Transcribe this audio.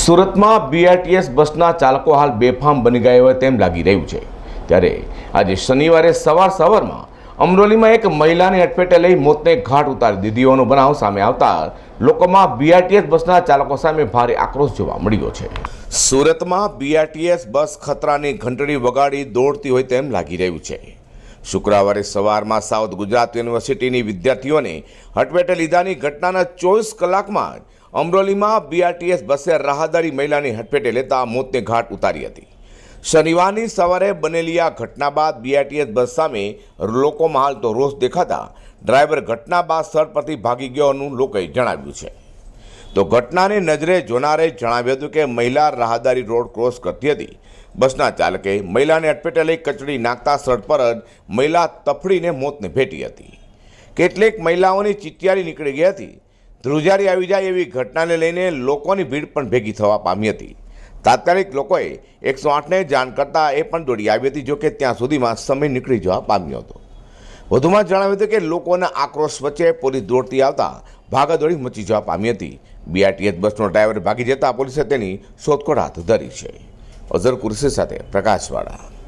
સુરતમાં બીઆરટીએસ બસના ચાલકો હાલ બેફામ બની ગયા હોય તેમ લાગી રહ્યું છે. ત્યારે આજે શનિવારે સવાર સવારમાં અમરોલીમાં એક મહિલાને અટપેટે લઈ મોતને ઘાટ ઉતારી દીધી હોવાનો બનાવ સામે આવતા લોકોમાં બીઆરટીએસ બસના ચાલકો સામે ભારે આક્રોશ જોવા મળ્યો છે. સુરતમાં બીઆરટીએસ બસ ખતરાની ઘંટડી વગાડી દોડતી હોય તેમ લાગી રહ્યું છે. શુક્રવારે સવારમાં સાઉથ ગુજરાત યુનિવર્સિટીની વિદ્યાર્થીઓને હટવેટે લીધાની ઘટનાના ચોવીસ કલાકમાં અમરોલીમાં બીઆરટીએસ બસે રાહદારી મહિલાની હટપેટે લેતા મોતને ઘાટ ઉતારી હતી. શનિવારની સવારે બનેલી આ ઘટના બાદ બીઆરટીએસ બસ સામે લોકોમાં હાલ તો રોષ દેખાતા ડ્રાઈવર ઘટના બાદ સ્થળ પરથી ભાગી ગયોનું લોકોએ જણાવ્યું છે. તો ઘટનાને નજરે જોનારે જણાવ્યું હતું કે મહિલા રાહદારી રોડ ક્રોસ કરતી હતી. બસના ચાલકે મહિલાને અટપેટે લઈ કચડી નાખતા સ્થળ પર જ મહિલા તફડીને મોતને ભેટી હતી. કેટલીક મહિલાઓની ચિત્યારી નીકળી ગઈ હતી. ધ્રુજારી આવી જાય એવી ઘટનાને લઈને લોકોની ભીડ પણ ભેગી થવા પામી હતી. તાત્કાલિક લોકોએ એકસો આઠને જાણ કરતાં એ પણ દોડી આવી હતી, જોકે ત્યાં સુધીમાં સમય નીકળી જવા પામ્યો હતો. વધુમાં જણાવ્યું હતું કે લોકોના આક્રોશ વચ્ચે પોલીસ દોડતી આવતા ભાગાદોડી મચી જવા પામી હતી. બીઆરટીએસ બસનો ડ્રાઈવર ભાગી જતા પોલીસે તેની શોધખોળ હાથ ધરી છે. અઝર કુરશી સાથે પ્રકાશવાળા.